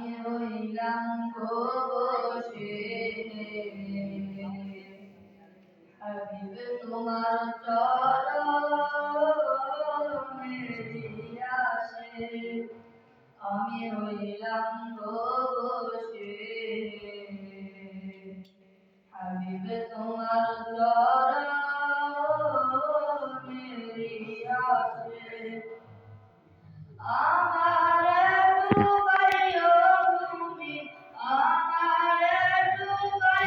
আমি রইলাম বসে হাবিব তোমার চরণে আসে আমি রইলাম গো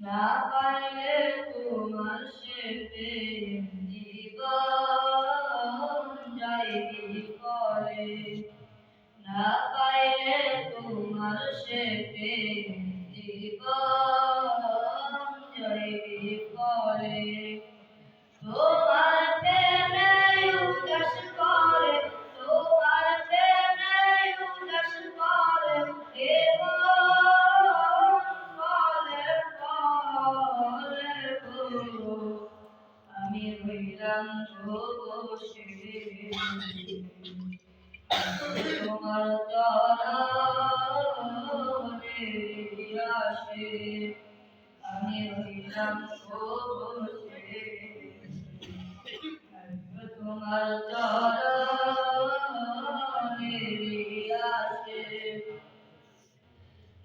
না পাইলে তোমার সে প্রেম জীবন যাইবি করে না পাইলে তোমার সে প্রেম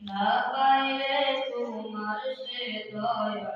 না পাইলে তোমার সে দয়া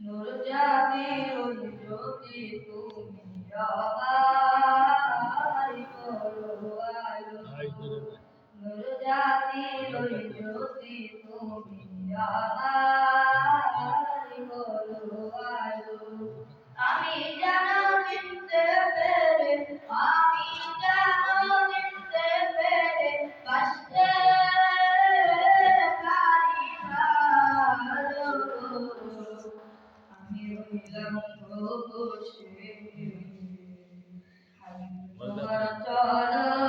নূর জাতির জ্যোতি তুমি নূর জাতির জ্যোতি তুমি আমার তোমার চরণে